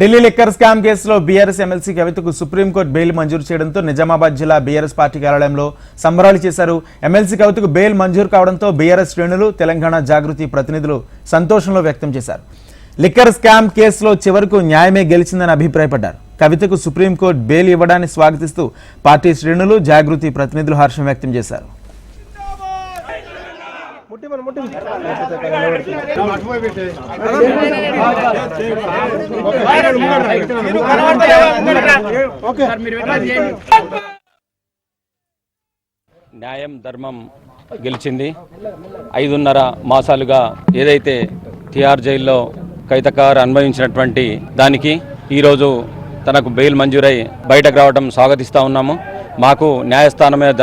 Delhi liquor scam కేసులో BRS MLC కవితకు supreme court bail మంజూరు చేయడంతో నిజామాబాద్ జిల్లా బీఆర్ఎస్ పార్టీ కార్యాలయంలో సంబరాలు చేశారు. ఎమ్మెల్సీ కవితకు బెయిల్ మంజూరు కావడంతో బీఆర్ఎస్ శ్రేణులు తెలంగాణ జాగృతి ప్రతినిధులు సంతోషంలో వ్యక్తం చేశారు. లిక్కర్ స్కామ్ కేసులో చివరకు న్యాయమే గెలిచిందని అభిప్రాయపడ్డారు. కవితకు సుప్రీంకోర్టు బెయిల్ ఇవ్వడాన్ని స్వాగతిస్తూ పార్టీ శ్రేణులు జాగృతి ప్రతినిధులు హర్షం వ్యక్తం చేశారు. న్యాయం ధర్మం గెలిచింది. ఐదున్నర మాసాలుగా ఏదైతే టిఆర్ జైల్లో కైతకారు అనుభవించినటువంటి దానికి ఈరోజు తనకు బెయిల్ మంజూరై బయటకు రావడం స్వాగతిస్తూ ఉన్నాము. మాకు న్యాయస్థానం మీద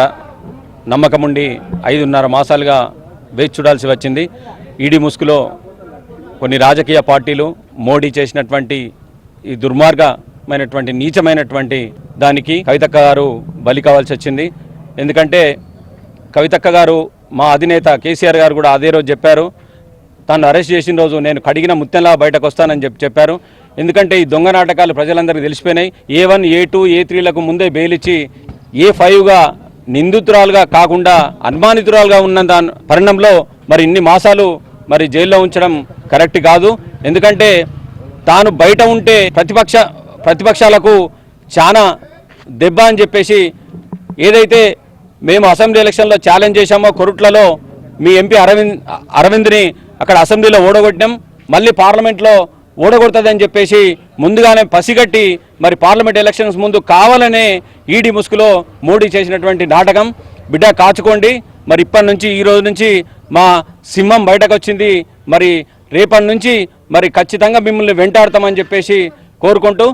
నమ్మకం ఉండి ఐదున్నర మాసాలుగా వేచి చూడాల్సి వచ్చింది. ఈడీ ముసుగులో కొన్ని రాజకీయ పార్టీలు మోడీ చేసినటువంటి ఈ దుర్మార్గమైనటువంటి నీచమైనటువంటి దానికి కవితక్క గారు బలి కావాల్సి వచ్చింది. ఎందుకంటే కవితక్క గారు మా అధినేత కేసీఆర్ గారు కూడా అదే రోజు చెప్పారు. తను అరెస్ట్ చేసిన రోజు నేను కడిగిన ముత్యంలా బయటకు వస్తానని చెప్పి చెప్పారు. ఎందుకంటే ఈ దొంగ నాటకాలు ప్రజలందరికీ తెలిసిపోయినాయి. ఏ వన్ ఏ టూ ఏ త్రీలకు ముందే బెయిల్ ఇచ్చి ఏ ఫైవ్గా నిందితురాలుగా కాకుండా అనుమానితురాలుగా ఉన్న దాని పరిణంలో మరి ఇన్ని మాసాలు మరి జైల్లో ఉంచడం కరెక్ట్ కాదు. ఎందుకంటే తాను బయట ఉంటే ప్రతిపక్ష ప్రతిపక్షాలకు చాలా దెబ్బ అని చెప్పేసి ఏదైతే మేము అసెంబ్లీ ఎలక్షన్లో ఛాలెంజ్ చేశామో కొరుట్లలో మీ ఎంపీ అరవింద్ అరవింద్ని అక్కడ అసెంబ్లీలో ఓడగొట్టినాం. మళ్ళీ పార్లమెంట్లో ఓడగొడుతుందని చెప్పేసి ముందుగానే పసిగట్టి మరి పార్లమెంట్ ఎలక్షన్స్ ముందు కావాలనే ఈడీ ముసుగులో మోడీ చేసినటువంటి నాటకం. బిడ్డ కాచుకోండి. మరి ఇప్పటి నుంచి ఈ రోజు నుంచి మా సింహం బయటకు వచ్చింది. మరి రేపటి నుంచి మరి ఖచ్చితంగా మిమ్మల్ని వెంటాడతామని చెప్పేసి కోరుకుంటూ